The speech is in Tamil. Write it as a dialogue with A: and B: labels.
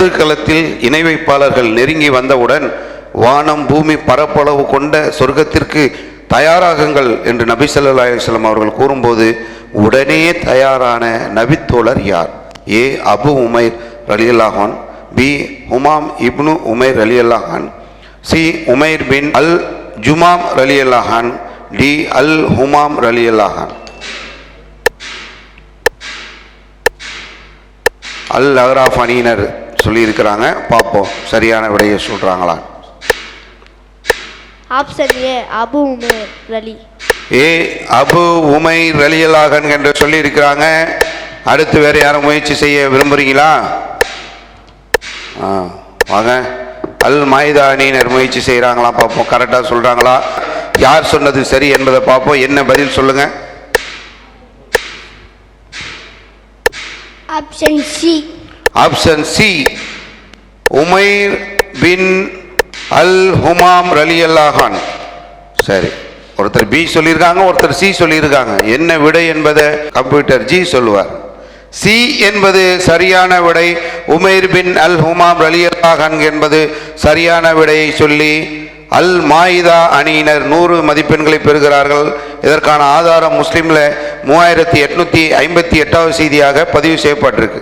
A: வலது இணை வைப்பாளர்கள் நெருங்கி வந்தவுடன் வானம் பூமி பரப்பளவு கொண்ட சொர்க்கத்திற்கு தயாராகுங்கள் என்று நபி ஸல்லல்லாஹு அவர்கள் கூறும்போது உடனே தயாரான நபித்தோழர் யார்? ஏ அபு உமைர் ரலியல்லாஹான் பி உமாம் இப்னு உமைர் அலி அல்லாஹான் சி உமைர் பின் அல் ஜுமாம் ரலியல்லாஹான் டி அல் ஹுமாம் ரலியல்லாஹான் அல் அஹ்ராஃப் அணியினர் சொல்லியிருக்கிறாங்க. பார்ப்போம். சரியான விடையை சொல்கிறாங்களா
B: ஆப்ஷன் ஏ அபு உமேர் ரலி
A: ஏ அபு உமை ரலியல்லாஹன் என்று சொல்லியிருக்கிறாங்க. அடுத்து வேற யாரும் முயற்சி செய்ய விரும்புறீங்களா? ஆ வாங்க. அல் மாயுதா அணியினர் முயற்சி செய்கிறாங்களா பார்ப்போம். கரெக்டாக சொல்கிறாங்களா யார் சொன்னது சரி என்பதை பார்ப்போம். என்ன பதில் சொல்லுங்க.
B: Option C
A: option C Umair பின் அல் ஹுமாம் ரலியல்லாஹான் சரி ஒருத்தர் பி சொல்லியிருக்காங்க ஒருத்தர் சி சொல்லியிருக்காங்க. என்ன விடை என்பதை கம்ப்யூட்டர் ஜி சொல்லுவார். சி என்பது சரியான விடை உமைர் பின் அல் ஹுமாம் ரலியல்லாஹான் என்பது சரியான விடையை சொல்லி அல் மாயிதா அணியினர் நூறு மதிப்பெண்களை பெறுகிறார்கள். இதற்கான ஆதாரம் முஸ்லீமில் மூவாயிரத்தி எட்நூற்றி ஐம்பத்தி எட்டாவது செய்தியாக பதிவு செய்யப்பட்டிருக்கு.